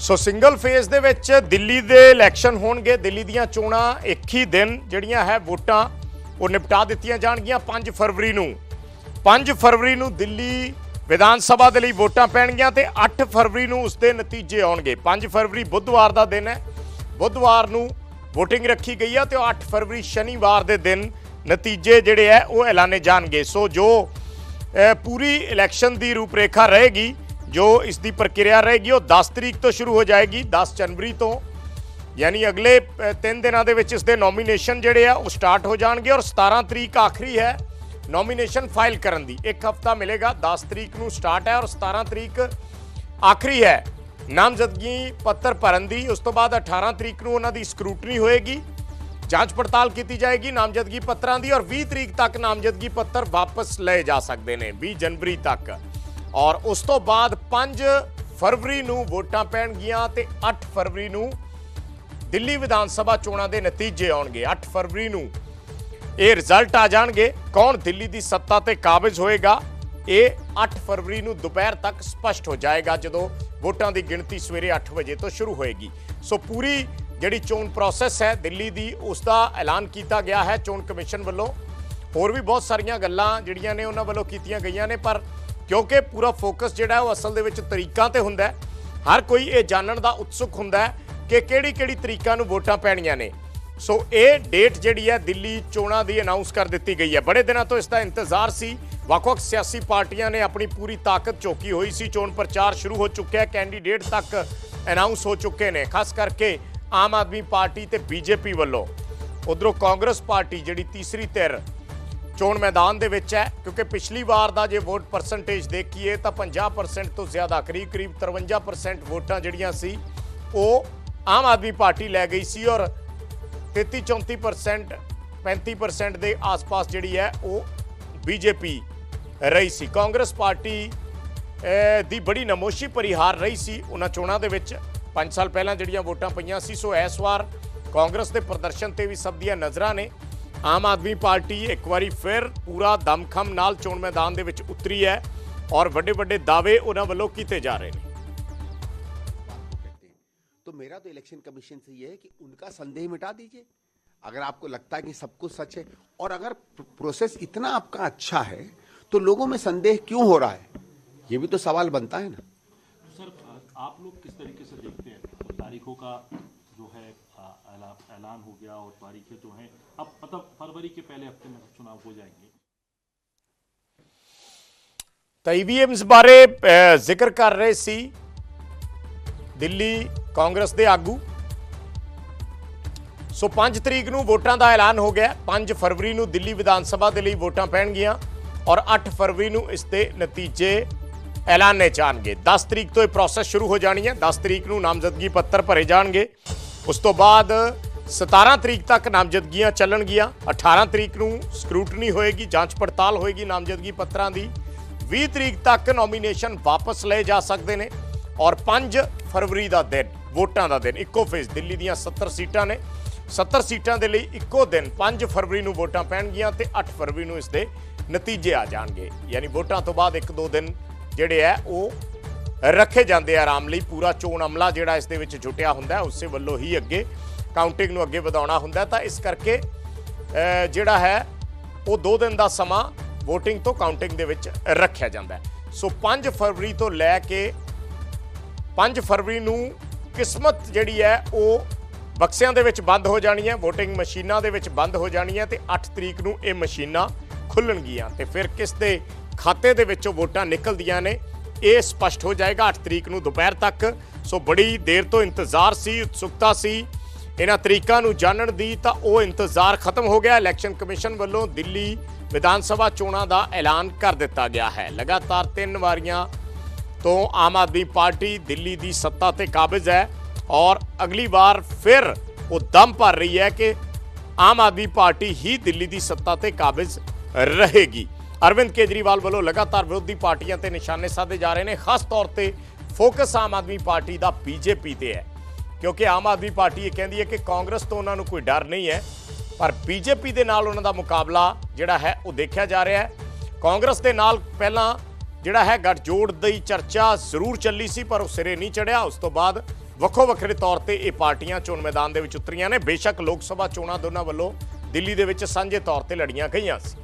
ਸੋ single phase ਦੇ ਵਿੱਚ ਦਿੱਲੀ ਦੇ ਇਲੈਕਸ਼ਨ ਹੋਣਗੇ। ਦਿੱਲੀ ਦੀਆਂ ਚੋਣਾਂ ਇੱਕ ਹੀ ਦਿਨ ਜਿਹੜੀਆਂ ਹੈ ਵੋਟਾਂ, ਉਹ ਨਿਪਟਾ ਦਿੱਤੀਆਂ ਜਾਣਗੀਆਂ 5 ਫਰਵਰੀ ਨੂੰ। 5 ਫਰਵਰੀ ਨੂੰ ਦਿੱਲੀ ਵਿਧਾਨ ਸਭਾ ਦੇ ਲਈ ਵੋਟਾਂ ਪੈਣਗੀਆਂ ਤੇ 8 ਫਰਵਰੀ ਨੂੰ ਉਸ ਦੇ ਨਤੀਜੇ ਆਉਣਗੇ। 5 ਫਰਵਰੀ ਬੁੱਧਵਾਰ ਦਾ ਦਿਨ ਹੈ। ਬੁੱਧਵਾਰ ਨੂੰ VOTING ਰੱਖੀ ਗਈ ਹੈ ਤੇ 8 ਫਰਵਰੀ ਸ਼ਨੀਵਾਰ ਦੇ ਦਿਨ ਨਤੀਜੇ ਜਿਹੜੇ ਹੈ ਉਹ ਐਲਾਨੇ ਜਾਣਗੇ। ਸੋ ਜੋ ਪੂਰੀ ਇਲੈਕਸ਼ਨ ਦੀ ਰੂਪਰੇਖਾ ਰਹੇਗੀ ਜੋ ਇਸ ਦੀ ਪ੍ਰਕਿਰਿਆ ਰਹੇਗੀ, ਉਹ 10 ਤਰੀਕ ਤੋਂ ਸ਼ੁਰੂ ਹੋ ਜਾਏਗੀ 10 ਜਨਵਰੀ ਤੋਂ। ਯਾਨੀ ਅਗਲੇ 3 ਦਿਨਾਂ ਦੇ ਵਿੱਚ ਇਸ ਦੇ ਨੋਮੀਨੇਸ਼ਨ ਜਿਹੜੇ ਆ, ਉਹ ਸਟਾਰਟ ਹੋ ਜਾਣਗੇ ਔਰ 17 ਤਰੀਕ ਆਖਰੀ ਹੈ ਨੋਮੀਨੇਸ਼ਨ ਫਾਈਲ ਕਰਨ ਦੀ। ਇੱਕ ਹਫਤਾ ਮਿਲੇਗਾ 10 ਤਰੀਕ ਨੂੰ ਸਟਾਰਟ ਹੈ ਔਰ 17 ਤਰੀਕ ਆਖਰੀ ਹੈ। ਨਾਮਜ਼ਦਗੀ ਪੱਤਰ ਭਰਨ ਦੀ, ਉਸ ਤੋਂ ਬਾਅਦ 18 ਤਰੀਕ ਨੂੰ ਉਹਨਾਂ ਦੀ ਸਕਰੂਟਨੀ ਹੋਏਗੀ। ਜਾਂਚ ਪੜਤਾਲ ਕੀਤੀ ਜਾਏਗੀ ਨਾਮਜ਼ਦਗੀ ਪੱਤਰਾਂ ਦੀ ਔਰ 20 ਤਰੀਕ ਤੱਕ ਨਾਮਜ਼ਦਗੀ ਪੱਤਰ ਵਾਪਸ ਲਏ ਜਾ ਸਕਦੇ ਨੇ 20 ਜਨਵਰੀ ਤੱਕ। ਔਰ ਉਸ ਤੋਂ ਬਾਅਦ 5 ਫਰਵਰੀ ਨੂੰ ਵੋਟਾਂ ਪੈਣਗੀਆਂ ਤੇ 8 ਫਰਵਰੀ ਨੂੰ ਦਿੱਲੀ ਵਿਧਾਨ ਸਭਾ ਚੋਣਾਂ ਦੇ ਨਤੀਜੇ ਆਉਣਗੇ। 8 ਫਰਵਰੀ ਨੂੰ ਇਹ ਰਿਜ਼ਲਟ ਆ ਜਾਣਗੇ। ਕੌਣ ਦਿੱਲੀ ਦੀ ਸੱਤਾ ਤੇ ਕਾਬਜ਼ ਹੋਏਗਾ? ਇਹ 8 ਫਰਵਰੀ ਨੂੰ ਦੁਪਹਿਰ ਤੱਕ ਸਪਸ਼ਟ ਹੋ ਜਾਏਗਾ, ਜਦੋਂ ਵੋਟਾਂ ਦੀ ਗਿਣਤੀ ਸਵੇਰੇ 8 ਵਜੇ ਤੋਂ ਸ਼ੁਰੂ ਹੋਏਗੀ। ਸੋ ਪੂਰੀ ਜਿਹੜੀ ਚੋਣ ਪ੍ਰੋਸੈਸ ਹੈ, ਦਿੱਲੀ ਦੀ, ਉਸ ਦਾ ਐਲਾਨ ਕੀਤਾ ਗਿਆ ਹੈ ਚੋਣ ਕਮਿਸ਼ਨ ਵੱਲੋਂ। ਹੋਰ ਵੀ ਬਹੁਤ ਸਾਰੀਆਂ ਗੱਲਾਂ ਜਿਹੜੀਆਂ ਨੇ, ਉਹਨਾਂ ਵੱਲੋਂ ਕੀਤੀਆਂ ਗਈਆਂ ਨੇ, ਪਰ ਕਿਉਂਕਿ ਪੂਰਾ ਫੋਕਸ ਜਿਹੜਾ ਉਹ ਅਸਲ ਦੇ ਵਿੱਚ ਤਰੀਕਾਂ ਤੇ ਹੁੰਦਾ ਹੈ। ਹਰ ਕੋਈ ਇਹ ਜਾਣਨ ਦਾ ਉਤਸੁਕ ਹੁੰਦਾ ਹੈ ਕਿ ਕਿਹੜੀ ਕਿਹੜੀ ਤਰੀਕਾਂ ਨੂੰ ਵੋਟਾਂ ਪੈਣੀਆਂ ਨੇ। ਸੋ ਇਹ ਡੇਟ ਜਿਹੜੀ ਹੈ ਦਿੱਲੀ ਚੋਣਾਂ ਦੀ ਅਨਾਉਂਸ ਕਰ ਦਿੱਤੀ ਗਈ ਹੈ। ਬੜੇ ਦਿਨਾਂ ਤੋਂ ਇਸ ਦਾ ਇੰਤਜ਼ਾਰ ਸੀ। ਵੱਖ-ਵੱਖ ਸਿਆਸੀ ਪਾਰਟੀਆਂ ਨੇ ਆਪਣੀ ਪੂਰੀ ਤਾਕਤ ਚੋਕੀ ਹੋਈ ਸੀ। ਚੋਣ ਪ੍ਰਚਾਰ ਸ਼ੁਰੂ ਹੋ ਚੁੱਕਿਆ ਹੈ। ਕੈਂਡੀਡੇਟ ਤੱਕ ਅਨਾਉਂਸ ਹੋ ਚੁੱਕੇ ਨੇ। ਖਾਸ ਕਰਕੇ ਆਮ ਆਦਮੀ ਪਾਰਟੀ ਤੇ ਬੀਜੇਪੀ ਵੱਲੋਂ। ਉਧਰੋਂ ਕਾਂਗਰਸ ਪਾਰਟੀ ਜਿਹੜੀ ਤੀਸਰੀ ਧਿਰ ਚੋਣ ਮੈਦਾਨ ਦੇ ਵਿੱਚ ਹੈ, ਕਿਉਂਕਿ ਪਿਛਲੀ ਵਾਰ ਦਾ ਜੇ ਵੋਟ ਪਰਸੈਂਟੇਜ ਦੇਖੀਏ ਤਾਂ 50% ਤੋਂ ਜ਼ਿਆਦਾ ਕਰੀਬ ਕਰੀਬ 53% ਵੋਟਾਂ ਜਿਹੜੀਆਂ ਸੀ, ਉਹ ਆਮ ਆਦਮੀ ਪਾਰਟੀ ਲੈ ਗਈ ਸੀ ਔਰ 33 34% 35% ਦੇ ਆਸ-ਪਾਸ ਜਿਹੜੀ ਹੈ, ਉਹ ਬੀਜੇਪੀ ਰਹੀ ਸੀ। ਕਾਂਗਰਸ ਪਾਰਟੀ ਦੀ ਬੜੀ ਨਮੋਸ਼ੀ ਪਰਿਹਾਰ ਰਹੀ ਸੀ ਉਹਨਾਂ ਚੋਣਾਂ ਦੇ ਵਿੱਚ। 5 ਸਾਲ ਪਹਿਲਾਂ ਜਿਹੜੀਆਂ ਵੋਟਾਂ ਪਈਆਂ ਸੀ, ਸੋ ਇਸ ਵਾਰ ਕਾਂਗਰਸ ਦੇ ਪ੍ਰਦਰਸ਼ਨ ਤੇ ਵੀ ਸਭ ਦੀਆਂ ਨਜ਼ਰਾਂ ਨੇ। ਆਮ ਆਦਮੀ ਪਾਰਟੀ ਇੱਕ ਵਾਰੀ ਫਿਰ ਪੂਰਾ ਦਮਖਮ ਨਾਲ ਚੋਣ ਮੈਦਾਨ ਦੇ ਵਿੱਚ ਉਤਰੀ ਹੈ ਔਰ ਵੱਡੇ ਵੱਡੇ ਦਾਅਵੇ ਉਹਨਾਂ ਵੱਲੋਂ ਕੀਤੇ ਜਾ ਰਹੇ ਨੇ कहते हैं तो मेरा तो इलेक्शन कमीशन से ये है कि उनका संदेह मिटा दीजिए अगर आपको लगता है कि सब कुछ सच है और अगर प्र- प्रोसेस इतना आपका अच्छा है तो लोगों में संदेह क्यों हो रहा है ये भी तो सवाल बनता है ना सर आप लोग किस तरीके से देखते हैं तारीखों का जो है आ, ऐला- ऐलान हो गया और तारीखें जो हैं अब मतलब फरवरी के पहले हफ्ते में चुनाव हो जाएंगे ਤਾਂ ਈਵੀਐਮਸ ਬਾਰੇ ਅਹ, ਜ਼ਿਕਰ ਕਰ ਰਹੇ ਸੀ ਦਿੱਲੀ ਕਾਂਗਰਸ ਦੇ ਆਗੂ ਸੋ 5 ਤਰੀਕ ਨੂੰ ਵੋਟਾਂ ਦਾ ਐਲਾਨ ਹੋ ਗਿਆ 5 ਫਰਵਰੀ ਨੂੰ ਦਿੱਲੀ ਵਿਧਾਨ ਸਭਾ ਦੇ ਲਈ ਵੋਟਾਂ ਪੈਣਗੀਆਂ ਔਰ 8 ਫਰਵਰੀ ਨੂੰ ਇਸ ਦੇ ਨਤੀਜੇ ਐਲਾਨੇ ਜਾਣਗੇ 10 ਤਰੀਕ ਤੋਂ ਇਹ ਪ੍ਰੋਸੈਸ ਸ਼ੁਰੂ ਹੋ ਜਾਣੀ ਹੈ 10 ਤਰੀਕ ਨੂੰ ਨਾਮਜ਼ਦਗੀ ਪੱਤਰ ਭਰੇ ਜਾਣਗੇ ਉਸ ਤੋਂ ਬਾਅਦ 17 ਤਰੀਕ ਤੱਕ ਨਾਮਜ਼ਦਗੀਆਂ ਚੱਲਣਗੀਆਂ 18 ਤਰੀਕ ਨੂੰ ਸਕਰੂਟਨੀ ਹੋਏਗੀ, ਜਾਂਚ ਪੜਤਾਲ ਹੋਏਗੀ ਨਾਮਜ਼ਦਗੀ ਪੱਤਰਾਂ ਦੀ। 20 ਤਰੀਕ ਤੱਕ ਨੋਮੀਨੇਸ਼ਨ ਵਾਪਸ ਲਏ ਜਾ ਸਕਦੇ ਨੇ ਔਰ 5 ਫਰਵਰੀ ਦਾ ਦਿਨ, ਵੋਟਾਂ ਦਾ ਦਿਨ, ਇੱਕੋ ਫੇਜ਼ ਦਿੱਲੀ ਦੀਆਂ 70 ਸੀਟਾਂ ਨੇ। 70 ਸੀਟਾਂ ਦੇ ਲਈ ਇੱਕੋ ਦਿਨ 5 ਫਰਵਰੀ ਨੂੰ ਵੋਟਾਂ ਪੈਣਗੀਆਂ ਤੇ 8 ਫਰਵਰੀ ਨੂੰ ਇਸ ਦੇ ਨਤੀਜੇ ਆ ਜਾਣਗੇ। ਯਾਨੀ ਵੋਟਾਂ ਤੋਂ ਬਾਅਦ ਇੱਕ ਦੋ ਦਿਨ ਜਿਹੜੇ ਆ, ਉਹ ਰੱਖੇ ਜਾਂਦੇ ਆ ਆਰਾਮ ਲਈ। ਪੂਰਾ ਚੋਣ ਅਮਲਾ ਜਿਹੜਾ ਇਸ ਦੇ ਵਿੱਚ ਜੁਟਿਆ ਹੁੰਦਾ ਉਸੇ ਵੱਲੋਂ ਹੀ ਅੱਗੇ ਕਾਊਂਟਿੰਗ ਨੂੰ ਅੱਗੇ ਵਧਾਉਣਾ ਹੁੰਦਾ ਤਾਂ ਇਸ ਕਰਕੇ ਜਿਹੜਾ ਹੈ, ਉਹ 2 ਦਿਨ ਦਾ ਸਮਾਂ VOTING ਤੋਂ ਕਾਊਂਟਿੰਗ ਦੇ ਵਿੱਚ ਰੱਖਿਆ ਜਾਂਦਾ ਹੈ। ਸੋ 5 ਫਰਵਰੀ ਤੋਂ ਲੈ ਕੇ 5 ਫਰਵਰੀ ਨੂੰ ਕਿਸਮਤ ਜਿਹੜੀ ਹੈ, ਉਹ ਬਕਸਿਆਂ ਦੇ ਵਿੱਚ ਬੰਦ ਹੋ ਜਾਣੀ ਹੈ VOTING ਮਸ਼ੀਨਾਂ ਦੇ ਵਿੱਚ ਬੰਦ ਹੋ ਜਾਣੀ ਹੈ ਤੇ 8 ਤਰੀਕ ਨੂੰ ਇਹ ਮਸ਼ੀਨਾਂ ਖੁੱਲਣਗੀਆਂ ਤੇ ਫਿਰ ਕਿਸ ਦੇ ਖਾਤੇ ਦੇ ਵਿੱਚੋਂ ਵੋਟਾਂ ਨਿਕਲਦੀਆਂ ਨੇ ਇਹ ਸਪਸ਼ਟ ਹੋ ਜਾਏਗਾ 8 ਤਰੀਕ ਨੂੰ ਦੁਪਹਿਰ ਤੱਕ। ਸੋ ਬੜੀ ਦੇਰ ਤੋਂ ਇੰਤਜ਼ਾਰ ਸੀ, ਉਤਸੁਕਤਾ ਸੀ। ਇਹਨਾਂ ਤਰੀਕਾਂ ਨੂੰ ਜਾਣਨ ਦੀ ਤਾਂ ਉਹ ਇੰਤਜ਼ਾਰ ਖਤਮ ਹੋ ਗਿਆ। ਇਲੈਕਸ਼ਨ ਕਮਿਸ਼ਨ ਵੱਲੋਂ ਦਿੱਲੀ ਵਿਧਾਨ ਸਭਾ ਚੋਣਾਂ ਦਾ ਐਲਾਨ ਕਰ ਦਿੱਤਾ ਗਿਆ ਹੈ। ਲਗਾਤਾਰ ਤਿੰਨ ਵਾਰੀਆਂ ਤੋਂ ਆਮ ਆਦਮੀ ਪਾਰਟੀ ਦਿੱਲੀ ਦੀ ਸੱਤਾ ਤੇ ਕਾਬਜ਼ ਹੈ ਔਰ ਅਗਲੀ ਵਾਰ ਫਿਰ ਉਹ ਦਮ ਭਰ ਰਹੀ ਹੈ ਕਿ ਆਮ ਆਦਮੀ ਪਾਰਟੀ ਹੀ ਦਿੱਲੀ ਦੀ ਸੱਤਾ ਤੇ ਕਾਬਜ਼ ਰਹੇਗੀ। ਅਰਵਿੰਦ ਕੇਜਰੀਵਾਲ ਵੱਲੋਂ ਲਗਾਤਾਰ ਵਿਰੋਧੀ ਪਾਰਟੀਆਂ ਤੇ ਨਿਸ਼ਾਨੇ ਸਾਧੇ ਜਾ ਰਹੇ ਨੇ, ਖਾਸ ਤੌਰ ਤੇ ਫੋਕਸ ਆਮ ਆਦਮੀ ਪਾਰਟੀ ਦਾ ਬੀਜੇਪੀ ਤੇ ਹੈ। ਕਿਉਂਕਿ ਆਮ ਆਦਮੀ ਪਾਰਟੀ ਇਹ ਕਹਿੰਦੀ ਹੈ ਕਿ ਕਾਂਗਰਸ ਤੋਂ ਉਹਨਾਂ ਨੂੰ ਕੋਈ ਡਰ ਨਹੀਂ ਹੈ, ਪਰ ਬੀਜੇਪੀ ਦੇ ਨਾਲ ਉਹਨਾਂ ਦਾ ਮੁਕਾਬਲਾ ਜਿਹੜਾ ਹੈ, ਉਹ ਦੇਖਿਆ ਜਾ ਰਿਹਾ ਹੈ। ਕਾਂਗਰਸ ਦੇ ਨਾਲ ਪਹਿਲਾਂ ਜਿਹੜਾ ਹੈ, ਗੱਠਜੋੜ ਦੀ ਚਰਚਾ ਜ਼ਰੂਰ ਚੱਲੀ ਸੀ, ਪਰ ਉਹ ਸਿਰੇ ਨਹੀਂ ਚੜਿਆ। ਉਸ ਤੋਂ ਬਾਅਦ ਵੱਖੋ ਵੱਖਰੇ ਤੌਰ ਤੇ ਇਹ ਪਾਰਟੀਆਂ ਚੋਣ ਮੈਦਾਨ ਦੇ ਵਿੱਚ ਉਤਰੀਆਂ ਨੇ। ਬੇਸ਼ੱਕ ਲੋਕ ਸਭਾ ਚੋਣਾਂ ਦੋਨਾਂ ਵੱਲੋਂ ਦਿੱਲੀ ਦੇ ਵਿੱਚ ਸਾਂਝੇ ਤੌਰ ਤੇ ਲੜੀਆਂ ਗਈਆਂ ਸੀ।